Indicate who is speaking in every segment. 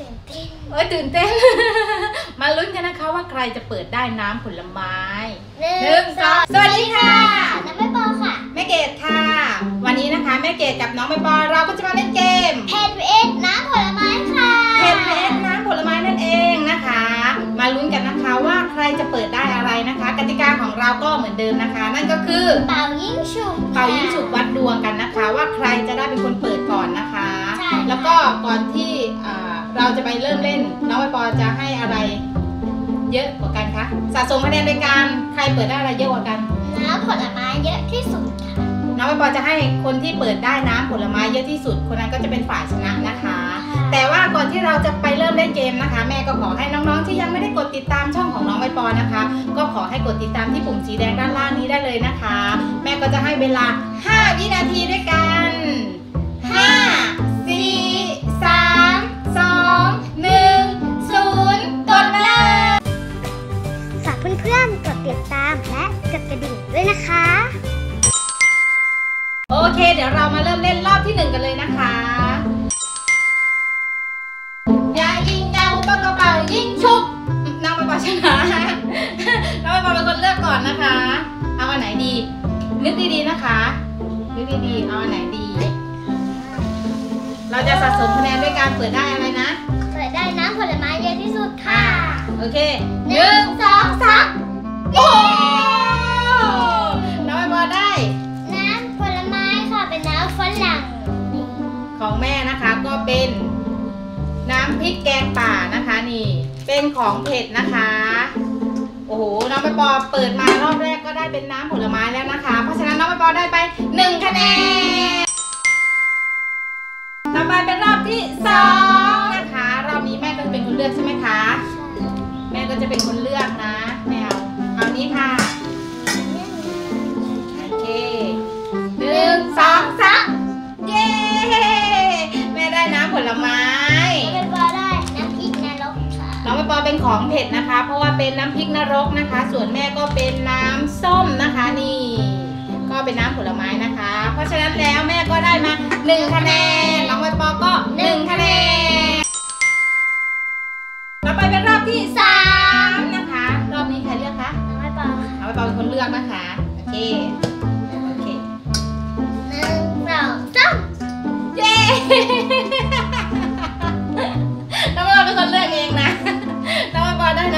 Speaker 1: ตื่นเต้น
Speaker 2: เอ้ยตื่นเต้น มาลุ้นกันนะคะว่าใครจะเปิดได้น้ำผลไม้
Speaker 1: หนึ่
Speaker 2: หนึ่งสองสวัสดีค่ะ
Speaker 1: น้ำไม่ปอค่ะ
Speaker 2: แม่เกดค่ะ วันนี้นะคะแม่เกดกับน้องใบปอเราก็จะมาเล่นเกม
Speaker 1: เพนเอสน้ำผลไม้ค่ะ
Speaker 2: เพนเพนน้ำผลไม้นั่นเองนะคะ มาลุ้นกันนะคะว่าใครจะเปิดได้อะไรนะคะ กติกาของเราก็เหมือนเดิมนะคะ นั่นก็คือ
Speaker 1: เป่ายิ่งฉุบ
Speaker 2: เป่ายิงฉุบวัดดวงกันนะคะ ว่าใครจะได้เป็นคนเปิดก่อนนะคะ
Speaker 1: ใช่
Speaker 2: แล้วก็ก่อนที่อ่า เราจะไปเริ่มเล่น น้องใบปอจะให้อะไร เยอะกว่ากันคะสะสมคะแนนในการใครเปิดได้อะไรเยอะกว่ากัน
Speaker 1: น้ำผลไม้เยอะที่สุดค่ะ
Speaker 2: น้องใบปอจะให้คนที่เปิดได้น้ำผลไม้เยอะที่สุด คนนั้นก็จะเป็นฝ่ายชนะนะคะ แต่ว่าก่อนที่เราจะไปเริ่มเล่นเกมนะคะ แม่ก็ขอให้น้องๆที่ยังไม่ได้กดติดตามช่องของน้องใบปอนะคะ ก็ขอให้กดติดตามที่ปุ่มสีแดงด้านล่างนี้ได้เลยนะคะ แม่ก็จะให้เวลา 5 วินาทีด้วยกัน5 เคเดี๋ยวเรามาเริ่มเล่นรอบที่หนึ่งกันเลยนะคะอย่ายิงยาวปากกระเป๋ายิงชุบน้องไปปอชนะน้องไปปอเป็นคนเลือกก่อนนะคะ เอาอันไหนดีนึกดีๆนะคะนึกดีๆเอาอันไหนดี เราจะสะสมคะแนนด้วยการเปิดได้อะไรนะ
Speaker 1: เปิดได้น้ำผลไม้เยอะที่สุดค่ะ
Speaker 2: โอเคหนึ่งสองสาม ของแม่นะคะก็เป็นน้ำพริกแกงป่านะคะนี่ เป็นของเผ็ดนะคะ โอ้โหน้องใบปอเปิดมารอบแรกก็ได้เป็นน้ำผลไม้แล้วนะคะ เพราะฉะนั้นน้องใบปอได้ไปหนึ่งคะแนนต่อไปเป็นรอบที่สองนะคะรอบนี้แม่ก็จะเป็นคนเลือกใช่ไหมคะ แม่ก็จะเป็นคนเลือกนะแมวเอานี้ค่ะ ลไม้
Speaker 1: น้ำเป็นปอได้น้ำพริกนรกค่ะ
Speaker 2: น้องใบปอเป็นของเผ็ดนะคะ เพราะว่าเป็นน้ำพริกนรกนะคะ ส่วนแม่ก็เป็นน้ำส้มนะคะนี่ ก็เป็นน้ำผลไม้นะคะ เพราะฉะนั้นแล้วแม่ก็ได้มาหนึ่งคะแนนน้องใบปอก็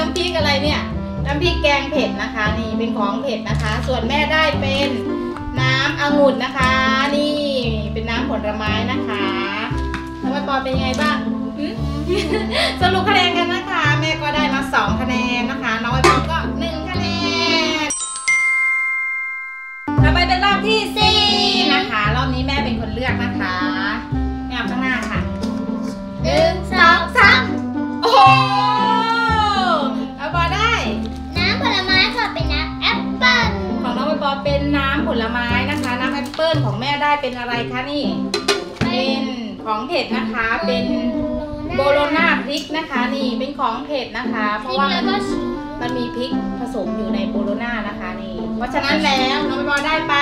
Speaker 2: น้ำพริกอะไรเนี่ย น้ำพริกแกงเผ็ดนะคะ นี่เป็นของเผ็ดนะคะ ส่วนแม่ได้เป็นน้ำองุ่นนะคะ นี่เป็นน้ำผลไม้นะคะน้องใบปอเป็นยังไงบ้างหืมสรุปคะแนนกันนะคะ แม่ก็ได้มาสองคะแนนนะคะ น้องใบปอก็หนึ่งคะแนนต่อไปเป็นรอบที่สี่นะคะ รอบนี้แม่เป็นคนเลือกนะคะ ได้
Speaker 1: เป็นอะ
Speaker 2: ไรคะนี่ เป็นของเผ็ดนะคะ เป็นโบโลนาพริกนะคะ นี่เป็นของเผ็ดนะคะ เพ
Speaker 1: ราะ
Speaker 2: ว่ามันมีพริกผสมอยู่ในโบโลนานะคะนี่ เพราะฉะนั้นแล้วน้องบอได้ไป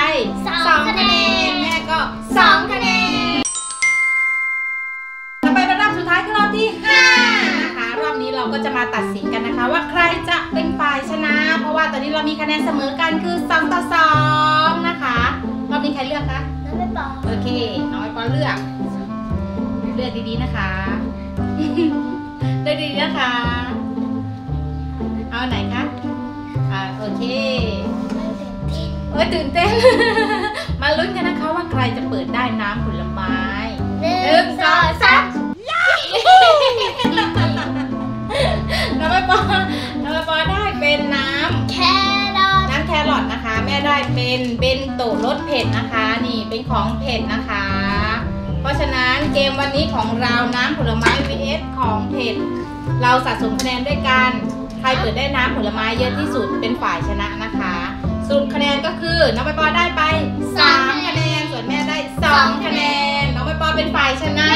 Speaker 1: สองคะแน
Speaker 2: นแม่ก็สองคะแนนต่อไปเป็นรอบสุดท้ายคือรอบที่ห้านะคะรอบนี้เราก็จะมาตัดสินกันนะคะ ว่าใครจะเป็นฝ่ายชนะ เพราะว่าตอนนี้เรามีคะแนนเสมอกันคือสองต่อสองนะคะรอบนี้ใครเลือกคะ โอเค น้องใบปอเลือก เลือกดีๆนะคะ เลือกดีๆนะคะ เอาไหนคะ อ่าโอเคเอ้ยตื่นเต้น มาลุ้นกันนะคะว่าใครจะเปิดได้น้ำผลไม้
Speaker 1: หนึ่
Speaker 2: หนึ่งสองสามน้องใบปอน้องใบปอได้เป็นน้ำ ได้เป็นเบนโตรสเผ็ดนะคะ นี่เป็นของเผ็ดนะคะ เพราะฉะนั้นเกมวันนี้ของเราน้ำผลไม้ vs ของเผ็ด เราสะสมคะแนนด้วยกัน ใครเปิดได้น้ำผลไม้เยอะที่สุดเป็นฝ่ายชนะนะคะสรุปคะแนนก็คือน้องใบปอได้ไป3คะแนนส่วนแม่ได้ 2 คะแนนน้องใบปอเป็นฝ่ายชนะ